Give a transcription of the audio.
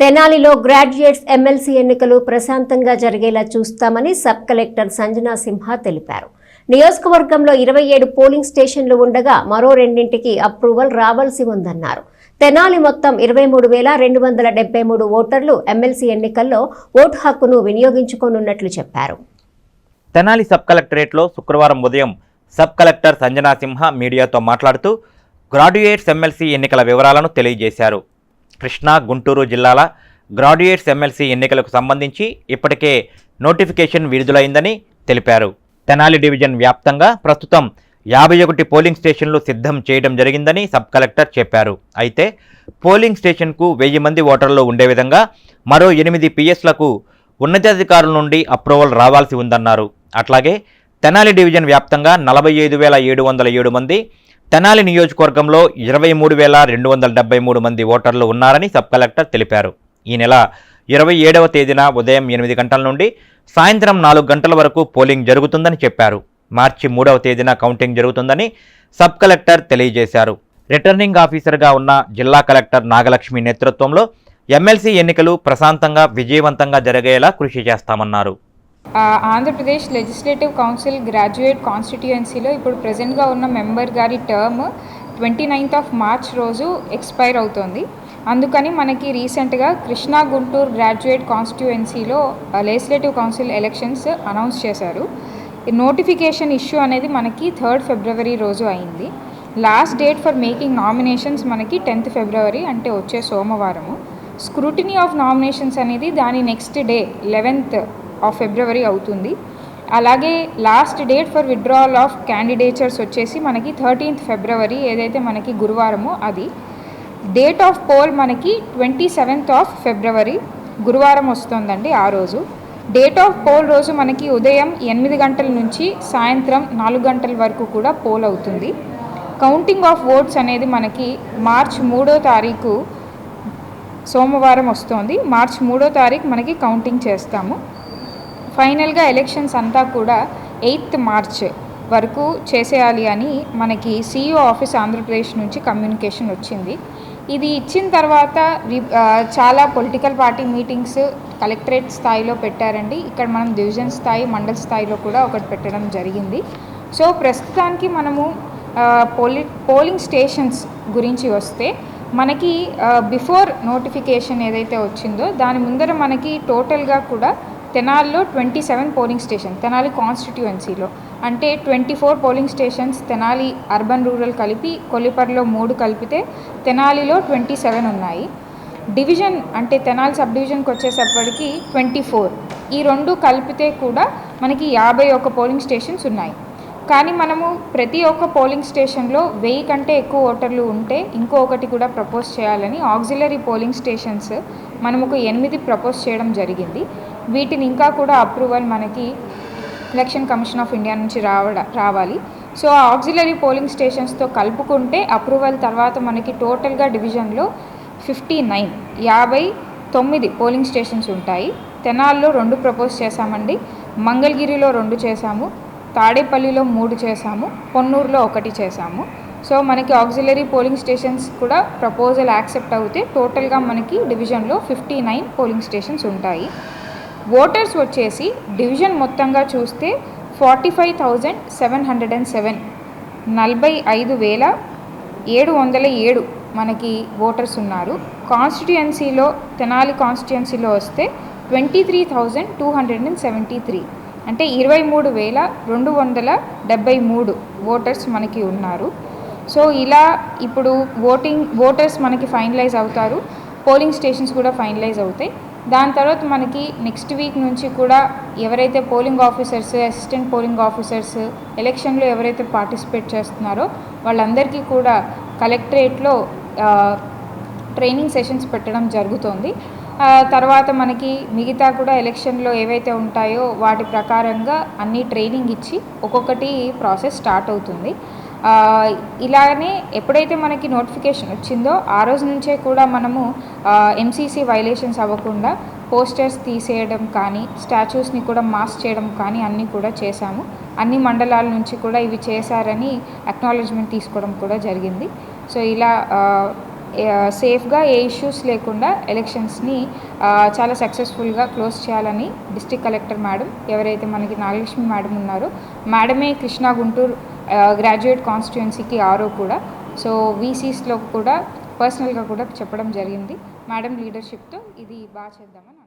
తెనాలిలో graduates MLC ఎన్నికలు ప్రశాంతంగా జరిగేలా చూస్తామని సబ్ కలెక్టర్ సంజనా సింహ తెలిపారు. నియోజకవర్గంలో ఇరవై ఏడు పోలింగ్ స్టేషన్లు ఉండగా మరో రెండింటికి అప్రూవల్ రావాల్సి ఉందన్నారు. తెనాలి మొత్తం ఇరవై మూడు వేల రెండు వందల డెబ్బై మూడు ఓటర్లు ఎమ్మెల్సీ ఎన్నికల్లో ఓటు హక్కును వినియోగించుకోనున్నట్లు చెప్పారు. తెనాలి సబ్ కలెక్టరేట్లో శుక్రవారం ఉదయం సబ్ కలెక్టర్ సంజనా సింహ మీడియాతో మాట్లాడుతూ గ్రాడ్యుయేట్స్ ఎమ్మెల్సీ ఎన్నికల వివరాలను తెలియజేశారు. కృష్ణా గుంటూరు జిల్లాల గ్రాడ్యుయేట్స్ ఎమ్మెల్సీ ఎన్నికలకు సంబంధించి ఇప్పటికే నోటిఫికేషన్ విడుదలైందని తెలిపారు. తెనాలి డివిజన్ వ్యాప్తంగా ప్రస్తుతం యాభై ఒకటి పోలింగ్ స్టేషన్లు సిద్ధం చేయడం జరిగిందని సబ్ కలెక్టర్ చెప్పారు. అయితే పోలింగ్ స్టేషన్కు వెయ్యి మంది ఓటర్లు ఉండే విధంగా మరో ఎనిమిది పిఎస్లకు ఉన్నతాధికారుల నుండి అప్రూవల్ రావాల్సి ఉందన్నారు. అట్లాగే తెనాలి డివిజన్ వ్యాప్తంగా నలభై ఐదు వేల ఏడు వందల ఏడు మంది తెనాలి నియోజకవర్గంలో ఇరవై మూడు వేల రెండు వందల డెబ్బై మూడు మంది ఓటర్లు ఉన్నారని సబ్ కలెక్టర్ తెలిపారు. ఈ నెల ఇరవై ఏడవ తేదీన ఉదయం ఎనిమిది గంటల నుండి సాయంత్రం నాలుగు గంటల వరకు పోలింగ్ జరుగుతుందని చెప్పారు. మార్చి మూడవ తేదీన కౌంటింగ్ జరుగుతుందని సబ్ కలెక్టర్ తెలియజేశారు. రిటర్నింగ్ ఆఫీసర్గా ఉన్న జిల్లా కలెక్టర్ నాగలక్ష్మి నేతృత్వంలో ఎమ్మెల్సీ ఎన్నికలు ప్రశాంతంగా విజయవంతంగా జరిగేలా కృషి చేస్తామన్నారు. ఆంధ్రప్రదేశ్ లెజిస్లేటివ్ కౌన్సిల్ గ్రాడ్యుయేట్ కాన్స్టిట్యుయెన్సీలో ఇప్పుడు ప్రజెంట్గా ఉన్న మెంబర్ గారి term twenty ninth of March రోజు ఎక్స్పైర్ అవుతోంది. అందుకని మనకి రీసెంట్గా కృష్ణా గుంటూరు గ్రాడ్యుయేట్ కాన్స్టిట్యుయెన్సీలో లెజిస్లేటివ్ కౌన్సిల్ ఎలక్షన్స్ అనౌన్స్ చేశారు. నోటిఫికేషన్ ఇష్యూ అనేది మనకి థర్డ్ ఫిబ్రవరి రోజు అయింది. Last date for making nominations మనకి టెన్త్ ఫిబ్రవరి అంటే వచ్చే సోమవారము. స్క్రూటినీ ఆఫ్ నామినేషన్స్ అనేది దాని next day eleventh of February అవుతుంది. అలాగే last date for withdrawal of candidatures వచ్చేసి మనకి థర్టీన్త్ ఫిబ్రవరి ఏదైతే మనకి గురువారమో అది. డేట్ ఆఫ్ పోల్ మనకి ట్వంటీ సెవెంత్ ఆఫ్ ఫిబ్రవరి గురువారం వస్తుందండి ఆ రోజు. డేట్ ఆఫ్ పోల్ రోజు మనకి ఉదయం ఎనిమిది గంటల నుంచి సాయంత్రం నాలుగు గంటల వరకు కూడా పోల్ అవుతుంది. కౌంటింగ్ ఆఫ్ ఓట్స్ అనేది మనకి మార్చ్ మూడో తారీఖు సోమవారం వస్తోంది. మార్చ్ మూడో తారీఖు మనకి కౌంటింగ్ చేస్తాము. ఫైనల్గా ఎలక్షన్స్ అంతా కూడా ఎయిత్ మార్చ్ వరకు చేసేయాలి అని మనకి సిఇఓ ఆఫీస్ ఆంధ్రప్రదేశ్ నుంచి కమ్యూనికేషన్ వచ్చింది. ఇది ఇచ్చిన తర్వాత చాలా పొలిటికల్ పార్టీ మీటింగ్స్ కలెక్టరేట్ స్థాయిలో పెట్టారండి. ఇక్కడ మనం డివిజన్ స్థాయి మండల స్థాయిలో కూడా ఒకటి పెట్టడం జరిగింది. సో ప్రస్తుతానికి మనము పోలి పోలింగ్ స్టేషన్స్ గురించి వస్తే మనకి బిఫోర్ నోటిఫికేషన్ ఏదైతే వచ్చిందో దాని ముందర మనకి టోటల్గా కూడా తెనాల్లో twenty seven polling station Tenali కాన్స్టిట్యుయెన్సీలో. అంటే twenty four polling stations Tenali urban rural కలిపి కొల్లిపర్లో మూడు కలిపితే తెనాలిలో ట్వంటీ సెవెన్ ఉన్నాయి. డివిజన్ అంటే తెనాలి సబ్ డివిజన్కి వచ్చేసప్పటికి ట్వంటీ ఫోర్. ఈ రెండు కలిపితే కూడా మనకి యాభై ఒక పోలింగ్ స్టేషన్స్ ఉన్నాయి. కానీ మనము ప్రతి ఒక్క పోలింగ్ స్టేషన్లో వెయ్యి కంటే ఎక్కువ ఓటర్లు ఉంటే ఇంకొకటి కూడా ప్రపోజ్ చేయాలని ఆక్సిలరీ పోలింగ్ స్టేషన్స్ మనం ఒక ఎనిమిది ప్రపోజ్ చేయడం జరిగింది. వీటిని ఇంకా కూడా అప్రూవల్ మనకి ఎలక్షన్ కమిషన్ ఆఫ్ ఇండియా నుంచి రావడ రావాలి. సో ఆ ఆక్సిలరీ పోలింగ్ స్టేషన్స్తో కలుపుకుంటే అప్రూవల్ తర్వాత మనకి టోటల్గా డివిజన్లో ఫిఫ్టీ నైన్ యాభై తొమ్మిది పోలింగ్ స్టేషన్స్ ఉంటాయి. తెనాల్లో రెండు ప్రపోజ్ చేశామండి. మంగళగిరిలో రెండు చేశాము. తాడేపల్లిలో మూడు చేశాము పొన్నూరులో ఒకటి చేశాము. సో మనకి ఆక్సిలరీ పోలింగ్ స్టేషన్స్ కూడా ప్రపోజల్ యాక్సెప్ట్ అవుతే టోటల్గా మనకి డివిజన్లో ఫిఫ్టీ నైన్ పోలింగ్ స్టేషన్స్ ఉంటాయి. ఓటర్స్ వచ్చేసి డివిజన్ మొత్తంగా చూస్తే forty five thousand seven hundred and seven నలభై ఐదు వేల ఏడు వందల ఏడు మనకి ఓటర్స్ ఉన్నారు. కాన్స్టిట్యుయెన్సీలో తెనాలి కాన్స్టిట్యుయెన్సీలో వస్తే twenty three thousand two hundred and seventy three అంటే ఇరవై మూడు వేల రెండు వందల డెబ్బై మూడు ఓటర్స్ మనకి ఉన్నారు. సో ఇలా ఇప్పుడు ఓటింగ్ ఓటర్స్ మనకి ఫైనలైజ్ అవుతారు. పోలింగ్ స్టేషన్స్ కూడా ఫైనలైజ్ అవుతాయి. దాని తర్వాత మనకి నెక్స్ట్ వీక్ నుంచి కూడా ఎవరైతే polling officers assistant polling officers ఎలక్షన్లో ఎవరైతే పార్టిసిపేట్ చేస్తున్నారో వాళ్ళందరికీ కూడా కలెక్టరేట్లో ట్రైనింగ్ సెషన్స్ పెట్టడం జరుగుతోంది. తర్వాత మనకి మిగతా కూడా ఎలక్షన్లో ఏవైతే ఉంటాయో వాటి ప్రకారంగా అన్ని ట్రైనింగ్ ఇచ్చి ఒక్కొక్కటి ప్రాసెస్ స్టార్ట్ అవుతుంది. ఇలానే ఎప్పుడైతే మనకి నోటిఫికేషన్ వచ్చిందో ఆ రోజు నుంచే కూడా మనము ఎంసీసీ వైలేషన్స్ అవ్వకుండా పోస్టర్స్ తీసేయడం కానీ స్టాచ్యూస్ని కూడా మాస్ చేయడం కానీ అన్నీ కూడా చేశాము. అన్ని మండలాల నుంచి కూడా ఇవి చేశారని అక్నాలజ్మెంట్ తీసుకోవడం కూడా జరిగింది. సో ఇలా సేఫ్గా ఏ ఇష్యూస్ లేకుండా ఎలక్షన్స్ని చాలా సక్సెస్ఫుల్గా క్లోజ్ చేయాలని డిస్ట్రిక్ట్ కలెక్టర్ మేడం ఎవరైతే మనకి నాగలక్ష్మి మేడం ఉన్నారో మేడమే కృష్ణా గుంటూరు గ్రాడ్యుయేట్ కాన్స్టిట్యుయెన్సీకి ఆరో కూడా. సో వీసీస్లో కూడా పర్సనల్గా కూడా చెప్పడం జరిగింది. మేడం లీడర్షిప్తో ఇది బాగా చేద్దామని